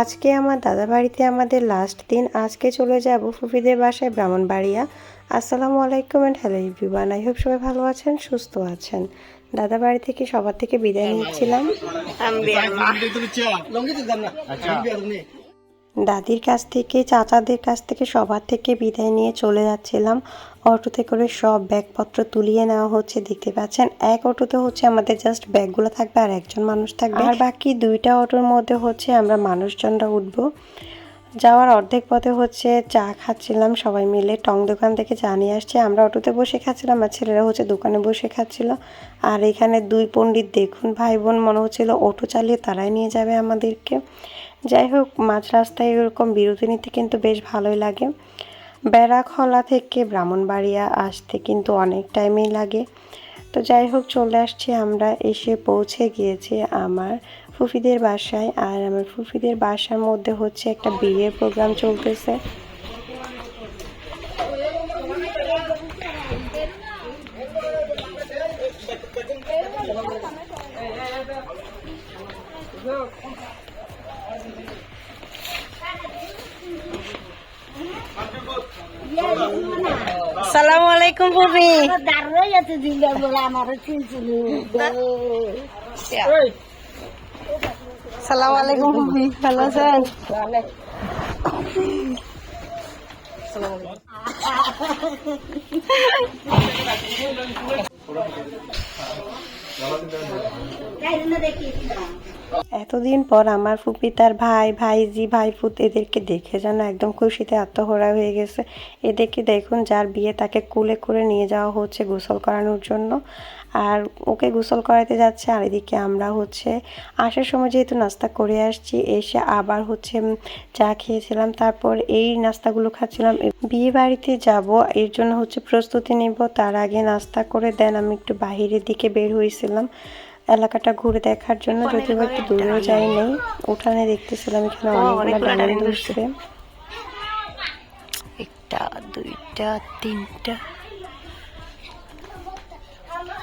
আজকে আমার দাদা বাড়িতে আমাদের লাস্ট দিন। আজকে চলে যাব ফুফিদের বাসায় ব্রাহ্মণবাড়িয়া। আসসালামু আলাইকুম and hello everyone I hope সবাই ভালো আছেন সুস্থ আছেন। দাদা বাড়ি থেকে সবার থেকে বিদায় নিচ্ছিলাম। দাদির কাছ থেকে চাচাদের কাছ থেকে সবার থেকে বিদায় নিয়ে চলে যাচ্ছিলাম। অটোতে করে সব ব্যাগপত্র তুলিয়ে নেওয়া হচ্ছে দেখতে পাচ্ছেন? এক অটোতে হচ্ছে আমাদের জাস্ট ব্যাগগুলো থাকবে আর একজন মানুষ থাকবে। আর বাকি দুইটা অটোর মধ্যে হচ্ছে আমরা মানুষজনরা উঠবো। যাওয়ার অর্ধেক পথে হচ্ছে চা খাচ্ছিলাম সবাই মিলে। টং দোকান থেকে চা নিয়ে আসছে। আমরা অটোতে বসে খাচ্ছিলাম আর ছেলেরা হচ্ছে দোকানে বসে খাচ্ছিল। আর এখানে দুই পণ্ডিত দেখুন, ভাই বোন মনে হচ্ছিল অটো চালিয়ে তারাই নিয়ে যাবে আমাদেরকে। যাই হোক, মাঝ রাস্তায় এরকম বিরতি নিতে কিন্তু বেশ ভালোই লাগে। বেড়াখলা থেকে ব্রাহ্মণবাড়িয়া আসতে কিন্তু অনেক টাইমই লাগে। তো যাই হোক, চলে আসছি আমরা। এসে পৌঁছে গিয়েছি আমার ফুফিদের বাসায় আর আমার ফুফিদের বাসার মধ্যে হচ্ছে একটা বিয়ের প্রোগ্রাম চলতেছে। সালামু আলাইকুম ফুফি। দাঁড়িয়ে আছে দিলে বলে আমার চিনছিল সালামু আলাইকুম। ভালো আছেন? এতদিন পর আমার ফুপি তার ভাই, ভাইজি, ভাইফুত এদেরকে দেখে যেন একদম খুশিতে আত্মহরা হয়ে গেছে। এদেরকে দেখুন, যার বিয়ে তাকে কুলে করে নিয়ে যাওয়া হচ্ছে গোসল করানোর জন্য। আর ওকে গোসল করাতে যাচ্ছে। আর এদিকে আমরা হচ্ছে আসার সময় যেহেতু নাস্তা করে আসছি এসে আবার হচ্ছে চা খেয়েছিলাম। তারপর এই নাস্তাগুলো খাচ্ছিলাম। বিয়ে বাড়িতে যাব এর জন্য হচ্ছে প্রস্তুতি নিব। তার আগে নাস্তা করে দেন। আমি একটু বাহিরের দিকে বের হয়েছিলাম এলাকাটা ঘুরে দেখার জন্য। যদিও একটু দূরেও যাই নাই উঠানে দেখতেছিলাম এখানে অনেকগুলো ডালিম ধরছে। একটা দুইটা তিনটা।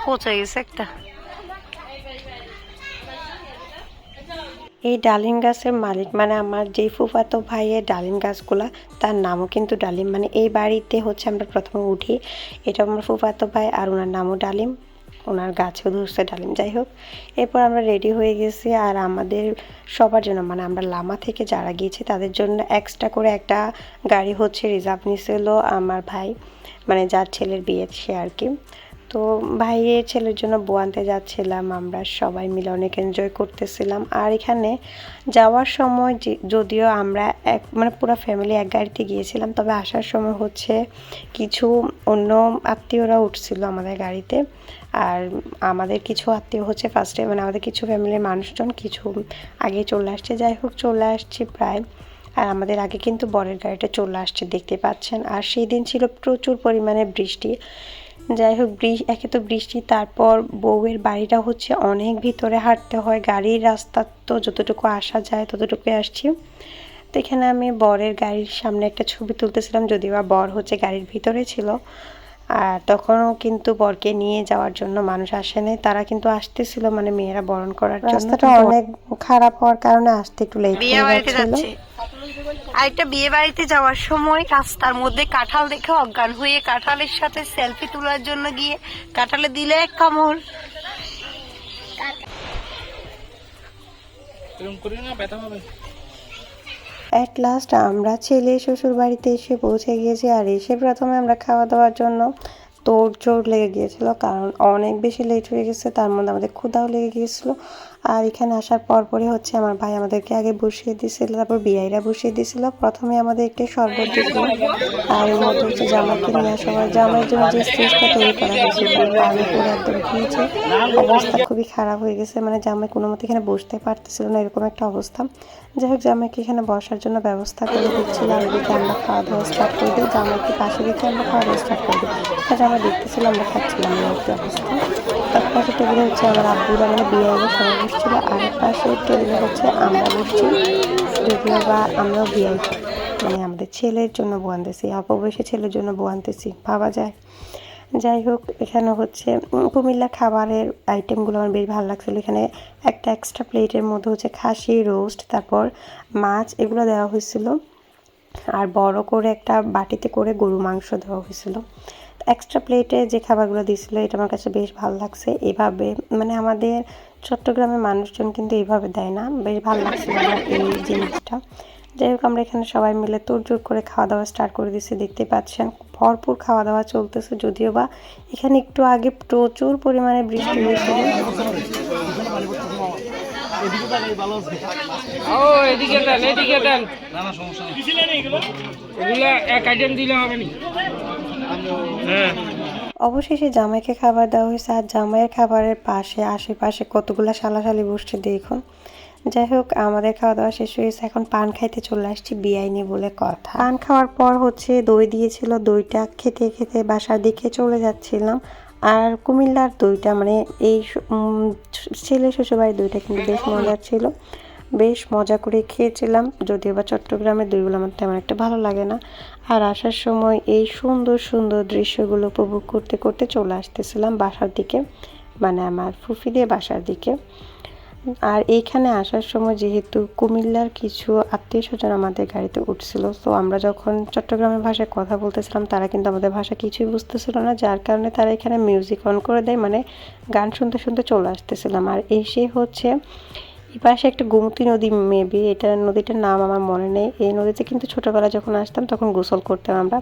পচে গেছে একটা। এই ডালিম গাছের মালিক মানে আমার যে ফুফাতো ভাইয়ের ডালিম গাছগুলা, তার নামও কিন্তু ডালিম। মানে এই বাড়িতে হচ্ছে আমরা প্রথমে উঠি, এটা আমার ফুফাতো ভাই আর ওনার নামও ডালিম। ওনার গাছেও ধরছে ডালিম, যাই হোক। এরপর আমরা রেডি হয়ে গেছি আর আমাদের সবার জন্য মানে আমরা লামা থেকে যারা গিয়েছি, তাদের জন্য এক্সট্রা করে একটা গাড়ি হচ্ছে রিজার্ভ নিছিল আমার ভাই মানে যার ছেলের বিয়ে সে আর কি। তো ভাইয়ের ছেলের জন্য বউ আনতে যাচ্ছিলাম, আমরা সবাই মিলে অনেক এনজয় করতেছিলাম। আর এখানে যাওয়ার সময় যদিও আমরা এক মানে পুরো ফ্যামিলি এক গাড়িতে গিয়েছিলাম, তবে আসার সময় হচ্ছে কিছু অন্য আত্মীয়রা উঠছিল আমাদের গাড়িতে। আর আমাদের কিছু আত্মীয় হচ্ছে ফার্স্টে মানে আমাদের কিছু ফ্যামিলির মানুষজন কিছু আগে চলে আসছে। যাই হোক, চলে আসছি প্রায়। আর আমাদের আগে কিন্তু বরের গাড়িটা চলে আসছে, দেখতে পাচ্ছেন। আর সেই দিন ছিল প্রচুর পরিমাণে বৃষ্টি। যাই হোক বৃষ্টি একে তো বৃষ্টি তারপর বউয়ের বাড়িটা হচ্ছে অনেক ভিতরে হাঁটতে হয়। গাড়ির রাস্তা তো যতটুকু আসা যায় ততটুকুই আসছি। তো এখানে আমি বরের গাড়ির সামনে একটা ছবি তুলতেছিলাম যদিও বা বর হচ্ছে গাড়ির ভিতরে ছিল। আর তখনও কিন্তু বরকে নিয়ে যাওয়ার জন্য মানুষ আসে আসেনি তারা কিন্তু আসতেছিল মানে মেয়েরা বরণ করার জন্য। রাস্তাটা অনেক খারাপ হওয়ার কারণে আসতে একটু লেট হয়ে যাচ্ছিল। যাচ্ছে। আরেকটা বিয়ে বাড়িতে যাওয়ার সময় রাস্তার মধ্যে কাঁঠাল দেখে অজ্ঞান হয়ে কাঁঠালের সাথে সেলফি তোলার জন্য গিয়ে কাঁঠালে দিলে এক কামড়। অ্যাট লাস্ট আমরা ছেলে শ্বশুর বাড়িতে এসে পৌঁছে গিয়েছি আর এসে প্রথমে আমরা খাওয়া দাওয়ার জন্য তোড় জোড় লেগে গিয়েছিল কারণ অনেক বেশি লেট হয়ে গেছে তার মধ্যে আমাদের ক্ষুধাও লেগে গিয়েছিল। আর এখানে আসার পর পরে হচ্ছে আমার ভাই আমাদেরকে আগে বসিয়ে দিয়েছিল, তারপর বিয়াইরা বসিয়ে দিয়েছিল। প্রথমে আমাদেরকে শরবত দিয়েছিল আর এর মধ্যে হচ্ছে জামাইকে নিয়ে আসা হয় জামাইয়ের জন্য যে স্টেজটা তৈরি করা হয়েছিল পানি পুরো একদম ভিজে অবস্থা খুবই খারাপ হয়ে গেছে মানে জামাই কোনো মতে এখানে বসতে পারতেছিল না, এরকম একটা অবস্থা। যাই হোক, জামাইকে এখানে বসার জন্য ব্যবস্থা করে দিচ্ছিল আর এদিকে আমরা খাওয়া দাওয়া স্টার্ট করে দিই। জামাইকে পাশে রেখে আমরা খাওয়া দাওয়া স্টার্ট করে দিই। তাহলে আমরা দেখতেছিলাম, আমরা খাচ্ছিলাম না অবস্থা তার পাশে টেবিলে হচ্ছে আমার আব্বুরা মানে বিয়ে সবাই বসছিল আর পাশে টেবিলে হচ্ছে আমরা বসছি যদিও বা আমরাও বিয়ে মানে আমাদের ছেলের জন্য বউ আনতেছি অল্প বয়সী ছেলের জন্য বউ আনতেছি, ভাবা যায়। যাই হোক, এখানে হচ্ছে কুমিল্লা খাবারের আইটেমগুলো আমার বেশ ভালো লাগছিল। এখানে একটা এক্সট্রা প্লেটের মধ্যে হচ্ছে খাসি রোস্ট তারপর মাছ, এগুলো দেওয়া হয়েছিল। আর বড় করে একটা বাটিতে করে গরু মাংস দেওয়া হয়েছিল। এক্সট্রা প্লেটে যে খাবারগুলো দিয়েছিল এটা আমার কাছে বেশ ভালো লাগছে। এভাবে মানে আমাদের চট্টগ্রামের মানুষজন কিন্তু এইভাবে দেয় না। বেশ ভালো লাগছিল আমার এই জিনিসটা। যাই হোক আমরা এখানে সবাই মিলে তোড়জোড় করে খাওয়া দাওয়া স্টার্ট করে দিচ্ছি দেখতে পাচ্ছেন। ভরপুর খাওয়া দাওয়া চলতেছে যদিও বা এখানে একটু আগে প্রচুর পরিমাণে বৃষ্টি হয়েছিল। ও এদিকে দেন এদিকে দেন। এগুলা এক আইটেম দিলে হবে নি। অবশেষে জামাইকে খাবার দেওয়া হয়েছে, আর জামাইয়ের খাবারের পাশে, আশেপাশে কতগুলা সালাসালি বসছে দেখুন। যাই হোক, আমাদের খাওয়া দাওয়া শেষ হয়েছে এখন পান খাইতে চলে আসছি বিআইনি বলে কথা। পান খাওয়ার পর হচ্ছে দই দিয়েছিল, দইটা খেতে খেতে বাসার দিকে চলে যাচ্ছিলাম। আর কুমিল্লার দইটা মানে এই ছেলে শ্বশুরবাড়ির দইটা কিন্তু বেশ মজার ছিল। বেশ মজা করে খেয়েছিলাম। যদিও বা চট্টগ্রামের দইগুলো আমার তেমন একটা ভালো লাগে না। আর আসার সময় এই সুন্দর সুন্দর দৃশ্যগুলো উপভোগ করতে করতে চলে আসতেছিলাম বাসার দিকে মানে আমার ফুফিদের বাসার দিকে। আর এইখানে আসার সময় যেহেতু কুমিল্লার কিছু আত্মীয় স্বজন আমাদের গাড়িতে উঠছিল, তো আমরা যখন চট্টগ্রামের ভাষায় কথা বলতেছিলাম, তারা কিন্তু আমাদের ভাষা কিছুই বুঝতেছিল না, যার কারণে তারা এখানে মিউজিক অন করে দেয় মানে গান শুনতে শুনতে চলে আসতেছিলাম। আর এসে হচ্ছে এই পাশে একটা গোমতী নদী মেবি এটা নদীটার নাম আমার মনে নেই। এই নদীতে কিন্তু ছোটোবেলা যখন আসতাম তখন গোসল করতাম আমরা।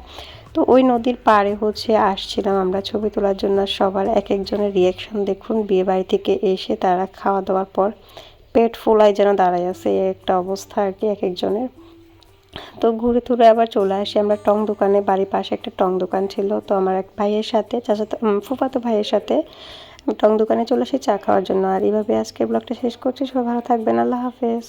তো ওই নদীর পাড়ে হচ্ছে আসছিলাম আমরা ছবি তোলার জন্য। সবার এক একজনের রিয়াকশন দেখুন, বিয়ে বাড়ি থেকে এসে তারা খাওয়া দাওয়ার পর পেট ফোলায় যেন দাঁড়ায় আছে একটা অবস্থা আর কি এক একজনের তো ঘুরে টুরে আবার চলে আসি আমরা টং দোকানে, বাড়ির পাশে একটা টং দোকান ছিল। তো আমার এক ভাইয়ের সাথে, চাচাতো ফুফাতো ভাইয়ের সাথে টং দোকানে চলে এসে চা খাওয়ার জন্য। আর এইভাবে আজকে ব্লগটা শেষ করছি। সবাই ভালো থাকবেন। আল্লাহ হাফেজ।